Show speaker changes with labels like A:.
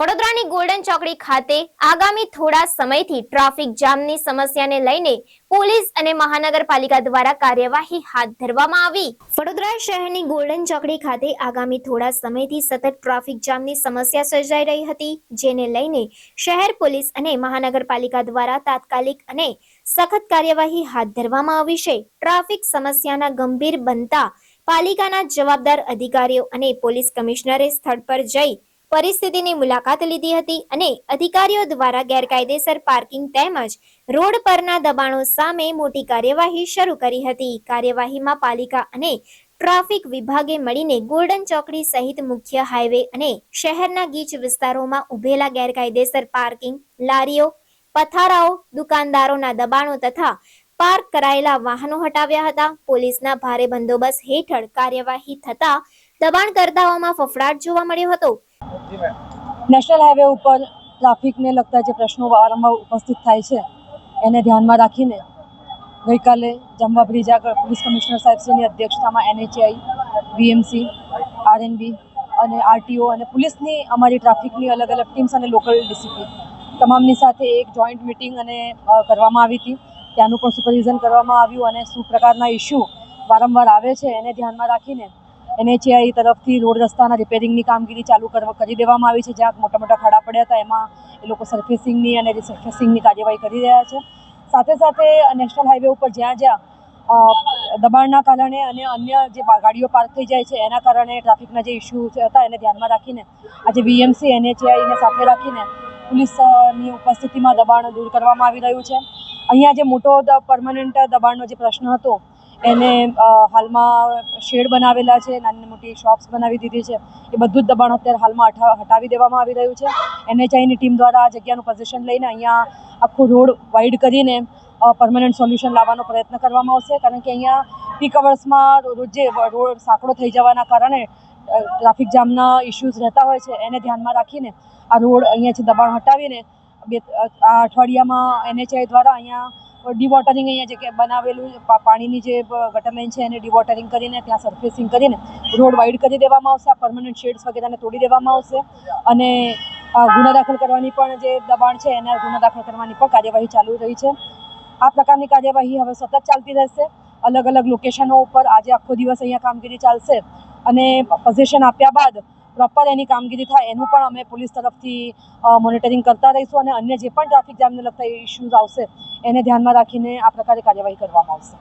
A: વડોદરાની ગોલ્ડન ચોકડી ખાતે આગામી થોડા સમયથી ટ્રાફિક જામની સમસ્યાને લઈને પોલીસ અને મહાનગરપાલિકા દ્વારા કાર્યવાહી હાથ ધરવામાં આવી. વડોદરા શહેરની ગોલ્ડન ચોકડી ખાતે આગામી થોડા સમયથી સતત ટ્રાફિક જામની સમસ્યા સર્જાઈ રહી હતી, જેને લઈને શહેર પોલીસ અને મહાનગરપાલિકા દ્વારા તાત્કાલિક અને સખત કાર્યવાહી હાથ ધરવામાં આવી છે. ટ્રાફિક સમસ્યાના ગંભીર બનતા પાલિકાના જવાબદાર અધિકારીઓ અને પોલીસ કમિશનરે સ્થળ પર જઈ પરિસ્થિતિની મુલાકાત લીધી હતી અને અધિકારીઓ દ્વારા ગેરકાયદેસર પાર્કિંગ તેમજ રોડ પરના દબાણો સામે મોટી કાર્યવાહી શરૂ કરી હતી. કાર્યવાહીમાં પાલિકા અને ટ્રાફિક વિભાગે મળીને ગોલ્ડન ચોકડી સહિત મુખ્ય હાઈવે અને શહેરના ગીચ વિસ્તારોમાં ઉભેલા ગેરકાયદેસર પાર્કિંગ, લારીઓ, પથારાઓ, દુકાનદારોના દબાણો તથા પાર્ક કરાયેલા વાહનો હટાવ્યા હતા. પોલીસના ભારે બંદોબસ્ત હેઠળ કાર્યવાહી થતા દબાણકર્તાઓમાં ફફડાટ જોવા મળ્યો હતો.
B: નેશનલ હાઈવે ઉપર ટ્રાફિકને લગતા જે પ્રશ્નો વારંવાર ઉપસ્થિત થાય છે, એને ધ્યાનમાં રાખીને ગઈકાલે જમવા બ્રિજ આગળ પોલીસ કમિશનર સાહેબશ્રીની અધ્યક્ષતામાં એનએચઆઈ બીએમસી આરએનબી અને આરટીઓ અને પોલીસની અમારી ટ્રાફિકની અલગ અલગ ટીમ્સ અને લોકલ ડિસિપ્લિન તમામની સાથે એક જોઈન્ટ મિટિંગ અને કરવામાં આવી હતી. ત્યાંનું પણ સુપરવિઝન કરવામાં આવ્યું અને શું પ્રકારના ઇસ્યુ વારંવાર આવે છે એને ધ્યાનમાં રાખીને એનએચએઆઈ તરફથી રોડ રસ્તાના રિપેરિંગની કામગીરી ચાલુ કરી દેવામાં આવી છે. જ્યાં મોટા મોટા ખાડા પડ્યા હતા, એમાં એ લોકો સરફેસિંગની અને રિસર્ફેસિંગની કાર્યવાહી કરી રહ્યા છે. સાથે સાથે નેશનલ હાઈવે ઉપર જ્યાં જ્યાં દબાણના કારણે અને અન્ય જે ગાડીઓ પાર્ક થઈ જાય છે, એના કારણે ટ્રાફિકના જે ઇસ્યુ હતા, એને ધ્યાનમાં રાખીને, આજે વીએમસી એનએચએઆઈને સાથે રાખીને પોલીસની ઉપસ્થિતિમાં દબાણ દૂર કરવામાં આવી રહ્યું છે. અહીંયા જે મોટો પરમનન્ટ દબાણનો જે પ્રશ્ન હતો એને હાલમાં શેડ બનાવેલા છે, નાની મોટી શોપ્સ બનાવી દીધી છે. એ બધું જ દબાણ અત્યારે હાલમાં હટા- હટાવી દેવામાં આવી રહ્યું છે. એનએચઆઈની ટીમ દ્વારા આ જગ્યાનું પોઝિશન લઈને અહીંયા આખો રોડ વાઇડ કરીને પરમનન્ટ સોલ્યુશન લાવવાનો પ્રયત્ન કરવામાં આવશે. કારણ કે અહીંયા પીક અવર્સમાં રોજે રોડ સાંકડો થઈ જવાના કારણે ટ્રાફિક જામના ઇસ્યુઝ રહેતા હોય છે. એને ધ્યાનમાં રાખીને આ રોડ અહીંયાથી દબાણ હટાવીને બે આ અઠવાડિયામાં એનએચઆઈ દ્વારા અહીંયા ડીવોટરિંગ અહીંયા જે કે બનાવેલું પાણીની જે ગટર લાઈન છે એને ડીવોટરિંગ કરીને ત્યાં સરફેસિંગ કરીને રોડ વાઇડ કરી દેવામાં આવશે, આ પરમનન્ટ શેડ્સ વગેરેને તોડી દેવામાં આવશે અને ગુના દાખલ કરવાની પણ જે દબાણ છે એને ગુના દાખલ કરવાની પણ કાર્યવાહી ચાલુ રહી છે. આ પ્રકારની કાર્યવાહી હવે સતત ચાલતી રહેશે. અલગ અલગ લોકેશનો ઉપર આજે આખો દિવસ અહીંયા કામગીરી ચાલશે અને પોઝિશન આપ્યા બાદ પ્રોપર એની કામગીરી થાય, એનું પણ અમે પોલીસ તરફથી મોનિટરિંગ કરતા રહીશું અને અન્ય જે પણ ટ્રાફિક જામને લગતા ઇસ્યુઝ આવશે, એને ધ્યાનમાં રાખીને આ પ્રકારે કાર્યવાહી કરવામાં આવશે.